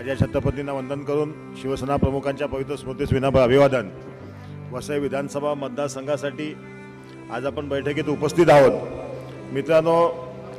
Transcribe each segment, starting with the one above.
माझ्या छत्रपतींना वंदन करून शिवसेना प्रमुखांच्या पवित्र स्मृतीस विनम्र अभिवादन. वसई विधानसभा मतदारसंघासाठी आज आपण बैठकीत उपस्थित आहोत. मित्रांनो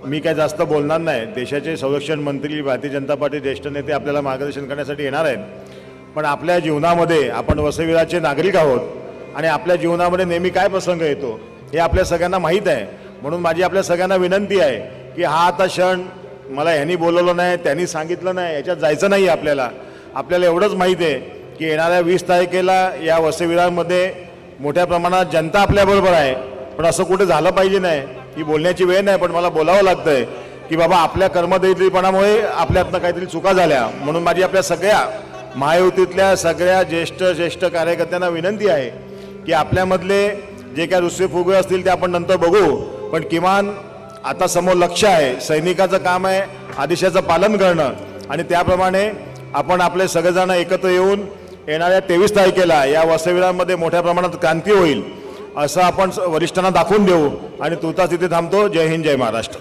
मी काय जास्त बोलणार नाही. देशाचे संरक्षण मंत्री भारतीय जनता पार्टी ज्येष्ठ नेते आपल्याला मार्गदर्शन करण्यासाठी येणार आहेत. पण आपल्या जीवनामध्ये आपण वसईविराचे नागरिक आहोत आणि आपल्या जीवनामध्ये नेहमी काय प्रसंग येतो हे आपल्या सगळ्यांना माहीत आहे. म्हणून माझी आपल्या सगळ्यांना विनंती आहे की हा आता क्षण मला ह्यांनी बोलवलं नाही त्यांनी सांगितलं नाही याच्यात जायचं नाही आपल्याला. आपल्याला एवढंच माहीत आहे की येणाऱ्या वीस तारखेला या वसविरामध्ये मोठ्या प्रमाणात जनता आपल्याबरोबर आहे. पण असं कुठे झालं पाहिजे नाही ही बोलण्याची वेळ नाही पण मला बोलावं लागतंय की बाबा आपल्या कर्मदैत्रीपणामुळे आपल्यातनं काहीतरी चुका झाल्या. म्हणून माझी आपल्या सगळ्या महायुतीतल्या सगळ्या ज्येष्ठ ज्येष्ठ कार्यकर्त्यांना विनंती आहे की आपल्यामधले जे काय रुसवे फुगे असतील ते आपण नंतर बघू. पण किमान आता समोर लक्ष आहे. सैनिकाचं काम आहे आदेशाचं पालन करणं. आणि त्याप्रमाणे आपण आपले सगळेजण एकत्र येऊन येणाऱ्या तेवीस तारखेला या वसविरामध्ये मोठ्या प्रमाणात क्रांती होईल असं आपण वरिष्ठांना दाखवून देऊ. आणि तुर्तास तिथे थांबतो. जय हिंद जय महाराष्ट्र.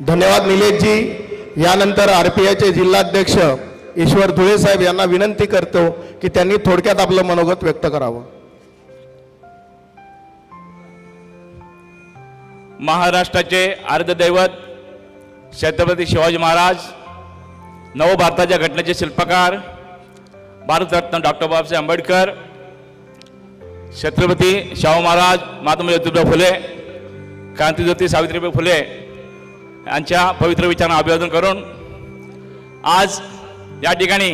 धन्यवाद निलेशजी. यानंतर आर पी आयचे जिल्हाध्यक्ष ईश्वर धुळे साहेब यांना विनंती करतो की त्यांनी थोडक्यात आपलं मनोगत व्यक्त करावं. महाराष्ट्राचे अर्धदैवत छत्रपती शिवाजी महाराज नवभारताच्या घटनेचे शिल्पकार भारतरत्न डॉक्टर बाबासाहेब आंबेडकर छत्रपती शाहू महाराज महात्मा ज्योतिबा फुले क्रांतीज्योती सावित्रीबाई फुले यांच्या पवित्र विचारांना अभिवादन करून आज या ठिकाणी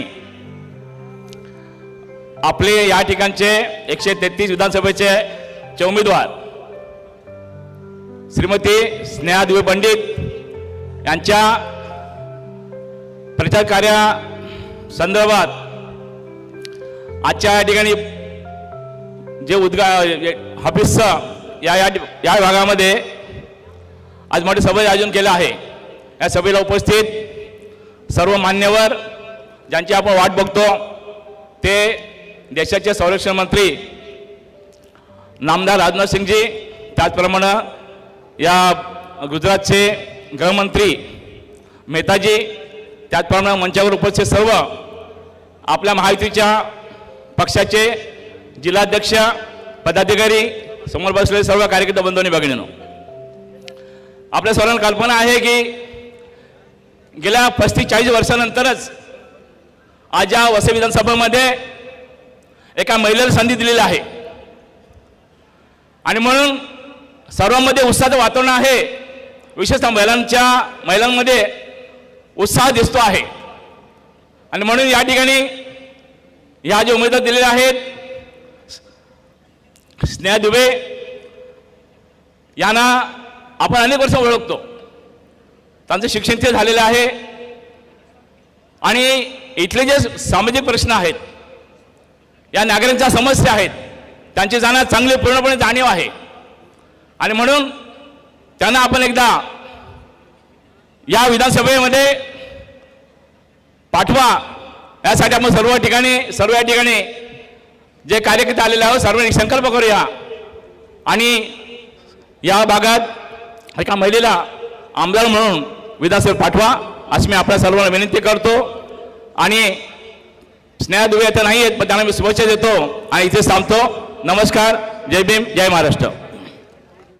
आपले या ठिकाणचे एकशे तेहतीस विधानसभेचे उमेदवार श्रीमती स्नेहा दुबे पंडित यांच्या प्रचार कार्या संदर्भात आजच्या या ठिकाणी जे उद्गा हाफिसचं या या या भागामध्ये आज मोठी सभा आयोजन केलं आहे. या सभेला उपस्थित सर्व मान्यवर ज्यांची आपण वाट बघतो ते देशाचे संरक्षण मंत्री नामदार राजनाथ सिंगजी त्याचप्रमाणे या गुजरातचे गृहमंत्री मेहताजी त्याचप्रमाणे मंचावर उपस्थित सर्व आपल्या महायुतीच्या पक्षाचे जिल्हाध्यक्ष पदाधिकारी समोर बसलेले सर्व कार्यकर्ते बंधूंनी बघणं आपल्या सर्वांना कल्पना आहे की गेल्या पस्तीस चाळीस वर्षानंतरच आज या वसई विधानसभेमध्ये एका महिलेला संधी दिलेली आहे. आणि म्हणून सर्वांमध्ये उत्साहाचं वातावरण आहे. विशेषतः महिलांच्या महिलांमध्ये उत्साह दिसतो आहे. आणि म्हणून या ठिकाणी ह्या जे उमेदवार दिलेले आहेत स्नेहा दुबे यांना आपण अनेक वर्ष ओळखतो. त्यांचं शिक्षण ते झालेलं आहे. आणि इथले जे सामाजिक प्रश्न आहेत या नागरिकांच्या समस्या आहेत त्यांची जाणं चांगली पूर्णपणे जाणीव आहे. आणि म्हणून त्यांना आपण एकदा या विधानसभेमध्ये पाठवा. यासाठी आपण सर्व ठिकाणी सर्व या ठिकाणी जे कार्यकर्ते आलेले आहोत सर्वांनी संकल्प करूया. आणि या भागात एका महिलेला आमदार म्हणून विधानसभेत पाठवा असं मी आपल्या सर्वांना विनंती करतो. आणि स्नेहा दुवे आता नाही आहेत पण त्यांना मी शुभेच्छा देतो आणि इथे थांबतो. नमस्कार जय भीम जय महाराष्ट्र.